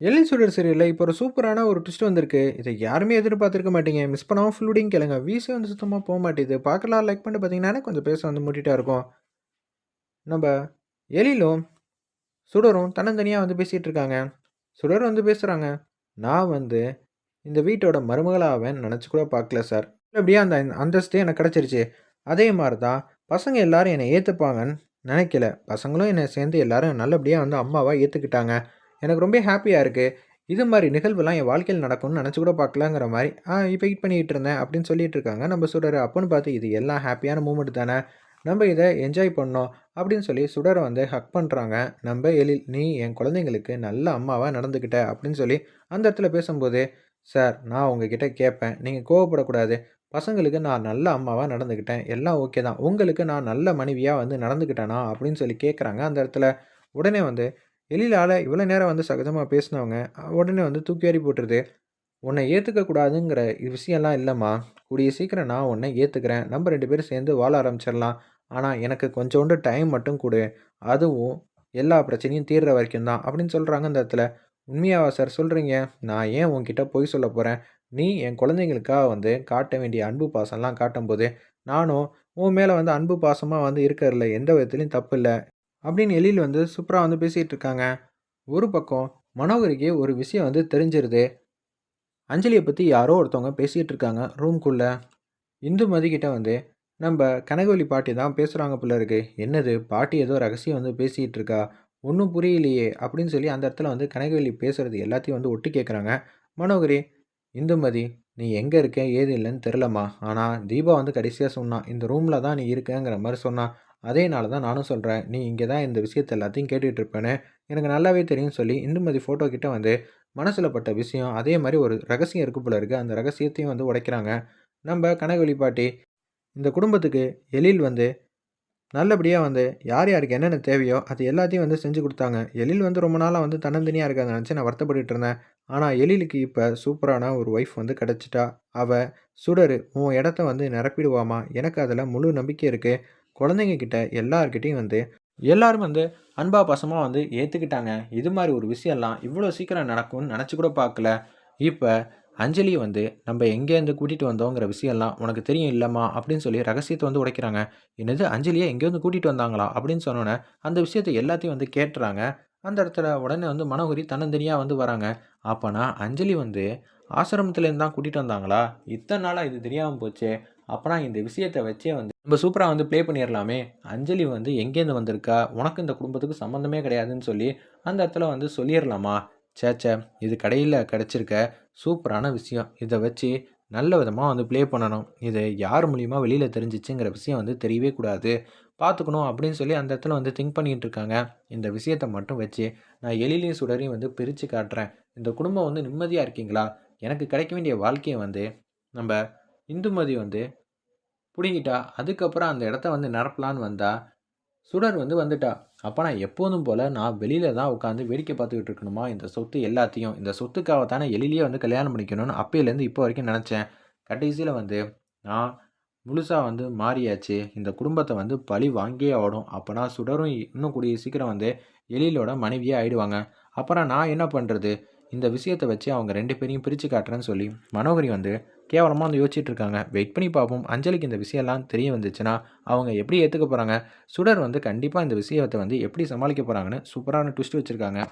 எழில் சுடர் சீரியலில் இப்போ ஒரு சூப்பரான ஒரு ட்விஸ்ட் வந்திருக்கு. இதை யாருமே எதிர்பார்த்துருக்க மாட்டீங்க. மிஸ் பண்ணாமல் ஃபுல்லுடிங் கேளுங்க வீசே வந்து சுத்தமாக போக மாட்டேது. பார்க்கலாம். லைக் பண்ணிட்டு பார்த்தீங்கன்னா கொஞ்சம் பேச வந்து மூட்டிட்டா இருக்கும். நம்ம எலிலும் சுடரும் தன்னந்தனியாக வந்து பேசிகிட்டு இருக்காங்க. சுடர் வந்து பேசுகிறாங்க நான் வந்து இந்த வீட்டோட மருமகளாவேன் நினச்சி கூட பார்க்கல சார் அப்படியே அந்த அந்தஸ்தே எனக்கு கிடச்சிருச்சு. அதே மாதிரி தான் பசங்க எல்லாரும் என்னை ஏற்றுப்பாங்கன்னு நினைக்கல. பசங்களும் என்னை சேர்ந்து எல்லாரும் நல்லபடியாக வந்து அம்மாவாக ஏற்றுக்கிட்டாங்க எனக்கு ரொம்ப ஹாப்பியாக இருக்குது இது மாதிரி நிகழ்வுலாம் என் வாழ்க்கையில் நடக்கும்னு நினச்சி கூட பார்க்கலாங்கிற மாதிரி ஆ இப்போ வெயிட் பண்ணிகிட்டு இருந்தேன் அப்படின்னு சொல்லிட்டு இருக்காங்க. நம்ம சுடர் அப்போன்னு பார்த்து இது எல்லாம் ஹாப்பியான மூமெண்ட் தானே நம்ம இதை என்ஜாய் பண்ணோம் அப்படின்னு சொல்லி சுடரை வந்து ஹக் பண்ணுறாங்க நம்ம எழில் நீ என் குழந்தைங்களுக்கு நல்ல அம்மாவாக நடந்துக்கிட்ட அப்படின்னு சொல்லி அந்த இடத்துல பேசும்போது சார் நான் உங்ககிட்ட கேட்பேன் நீங்கள் கோவப்படக்கூடாது. பசங்களுக்கு நான் நல்ல அம்மாவாக நடந்துக்கிட்டேன். எல்லாம் ஓகே தான். உங்களுக்கு நான் நல்ல மனைவியாக வந்து நடந்துக்கிட்டேனா? அப்படின்னு சொல்லி கேட்குறாங்க. அந்த இடத்துல உடனே வந்து எழிலால் இவ்வளோ நேரம் வந்து சகஜமாக பேசினவங்க உடனே வந்து தூக்கி போட்டுருது. உன்னை ஏற்றுக்கக்கூடாதுங்கிற விஷயம்லாம் இல்லைம்மா. கூடிய சீக்கிரம் நான் உன்னை ஏற்றுக்கிறேன் நம்ம ரெண்டு பேரும் சேர்ந்து வாழ ஆரம்பிச்சிடலாம். ஆனால் எனக்கு கொஞ்சோண்டு டைம் மட்டும் கொடு. அதுவும் எல்லா பிரச்சனையும் தீர்ற வரைக்கும் தான். அப்படின்னு சொல்கிறாங்க அந்த இடத்துல. உண்மையாவா சார் சொல்கிறீங்க நான் ஏன் உன்கிட்ட பொய் சொல்ல போகிறேன் நீ என் குழந்தைங்களுக்காக வந்து காட்ட வேண்டிய அன்பு பாசம்லாம் காட்டும்போது நானும் உன் மேலே வந்து அன்பு பாசமாக வந்து இருக்கிறதுல எந்த விதத்துலையும் தப்பு இல்லை. அப்படின்னு எழில் வந்து சூப்பராக வந்து பேசிகிட்டு இருக்காங்க. ஒரு பக்கம் மனோகரிக்கு ஒரு விஷயம் வந்து தெரிஞ்சிருது. அஞ்சலியை பற்றி யாரோ ஒருத்தவங்க பேசிகிட்டு இருக்காங்க ரூம்குள்ளே. இந்துமதி கிட்ட வந்து நம்ம கனகவலி பாட்டி தான் பேசுகிறாங்க போல இருக்கு. என்னது? பாட்டி ஏதோ ரகசியம் வந்து பேசிகிட்டு இருக்கா? ஒன்றும் புரியலையே. அப்படின்னு சொல்லி அந்த இடத்துல வந்து கனகவலி பேசுகிறது எல்லாத்தையும் வந்து ஒட்டி கேட்குறாங்க மனோகரி இந்துமதி நீ எங்கே இருக்க? ஏது இல்லைன்னு தெரிலம்மா ஆனால் தீபா வந்து கடைசியாக சொன்னான் இந்த ரூமில் தான் நீ இருக்கேங்கிற மாதிரி சொன்னான் அதேனால தான் நானும் சொல்கிறேன் நீ இங்கே தான் இந்த விஷயத்த எல்லாத்தையும் கேட்டுட்டு இருப்பேன்னு எனக்கு நல்லாவே தெரியும் சொல்லி இந்துமதி ஃபோட்டோ கிட்ட வந்து மனசில் பட்ட விஷயம் அதே மாதிரி ஒரு ரகசியம் இருக்கு போல இருக்குது அந்த ரகசியத்தையும் வந்து உடைக்கிறாங்க. நம்ம கனகவழி பாட்டி இந்த குடும்பத்துக்கு எழில் வந்து நல்லபடியாக வந்து யார் யாருக்கு என்னென்ன தேவையோ அது எல்லாத்தையும் வந்து செஞ்சு கொடுத்தாங்க. எழில் வந்து ரொம்ப நாளாக வந்து தன்னந்தனியாக இருக்காது நினச்சி நான் வருத்தப்பட்டு இருந்தேன். ஆனால் எழிலுக்கு இப்போ சூப்பரான ஒரு ஒய்ஃப் வந்து கிடச்சிட்டா அவள் சுடரு உன் இடத்த வந்து நிரப்பிடுவாமா? எனக்கு அதில் முழு நம்பிக்கை இருக்குது குழந்தைங்க கிட்ட எல்லார்கிட்டையும் வந்து எல்லாரும் வந்து அன்பா பசமாக வந்து ஏற்றுக்கிட்டாங்க இது மாதிரி ஒரு விஷயம்லாம் இவ்வளோ சீக்கிரம் நடக்கும்னு நினச்சி கூட பார்க்கல. இப்போ அஞ்சலியை வந்து நம்ம எங்கேருந்து கூட்டிகிட்டு வந்தோங்கிற விஷயம்லாம் உனக்கு தெரியும் இல்லைம்மா அப்படின்னு சொல்லி ரகசியத்தை வந்து உடைக்கிறாங்க. என்னது அஞ்சலியை எங்கேருந்து கூட்டிகிட்டு வந்தாங்களா அப்படின்னு சொன்னோன்னே அந்த விஷயத்தை எல்லாத்தையும் வந்து கேட்டுறாங்க. அந்த இடத்துல உடனே வந்து மனோகரி தன்னந்தனியாக வந்து வராங்க. அப்போனா அஞ்சலி வந்து ஆசிரமத்துலேருந்து தான் கூட்டிகிட்டு வந்தாங்களா? இத்தனை நாளாக இது தெரியாமல் போச்சு. அப்போனா இந்த விஷயத்தை வச்சே வந்து நம்ம சூப்பராக வந்து ப்ளே பண்ணிடலாமே அஞ்சலி வந்து எங்கேருந்து வந்திருக்கா? உனக்கு இந்த குடும்பத்துக்கு சம்மந்தமே கிடையாதுன்னு சொல்லி அந்த இடத்துல வந்து சொல்லிடலாமா சேச்சே இது கடையில் கிடச்சிருக்க சூப்பரான விஷயம். இதை வச்சு நல்ல விதமாக வந்து ப்ளே பண்ணணும். இது யார் மூலியமாக வெளியில் தெரிஞ்சிச்சுங்கிற விஷயம் வந்து தெரியவே கூடாது. பார்த்துக்கணும் அப்படின்னு சொல்லி அந்த இடத்துல வந்து திங்க் பண்ணிகிட்டு இருக்காங்க இந்த விஷயத்தை மட்டும் வச்சு நான் எழிலையும் சுடரையும் வந்து பிரித்து காட்டுறேன். இந்த குடும்பம் வந்து நிம்மதியாக இருக்கீங்களா? எனக்கு கிடைக்க வேண்டிய வாழ்க்கையை வந்து நம்ம இந்துமதி வந்து பிடுங்கிட்டா அதுக்கப்புறம் அந்த இடத்த வந்து நிரப்பலான்னு வந்தா சுடர் வந்து வந்துட்டா. அப்போ நான் எப்போதும் போல் நான் வெளியில் தான் உட்காந்து வேடிக்கை பார்த்துக்கிட்டு இருக்கணுமா? இந்த சொத்து எல்லாத்தையும் இந்த சொத்துக்காக தானே எளிலேயே வந்து கல்யாணம் பண்ணிக்கணும்னு அப்பையிலேருந்து இப்போ வரைக்கும் நினச்சேன். கடைசியில் வந்து நான் முழுசாக வந்து மாறியாச்சு. இந்த குடும்பத்தை வந்து பழி வாங்கியே ஆடும் அப்போனா சுடரும் இன்னும் கூடிய சீக்கிரம் வந்து எழிலோட மனைவியே ஆயிடுவாங்க. அப்புறம் நான் என்ன பண்ணுறது இந்த விஷயத்தை வச்சு அவங்க ரெண்டு பேரையும் பிரித்து காட்டுறேன்னு சொல்லி மனோகரி வந்து கேவலமாக வந்து யோசிச்சுட்டு இருக்காங்க வெயிட் பண்ணி பார்ப்போம். அஞ்சலிக்கு இந்த விஷயம்லாம் தெரிய வந்துச்சுன்னா அவங்க எப்படி ஏற்றுக்க போகிறாங்க சுடர் வந்து கண்டிப்பாக இந்த விஷயத்தை வந்து எப்படி சமாளிக்க போகிறாங்கன்னு சூப்பரான ட்விஸ்ட் வச்சுருக்காங்க.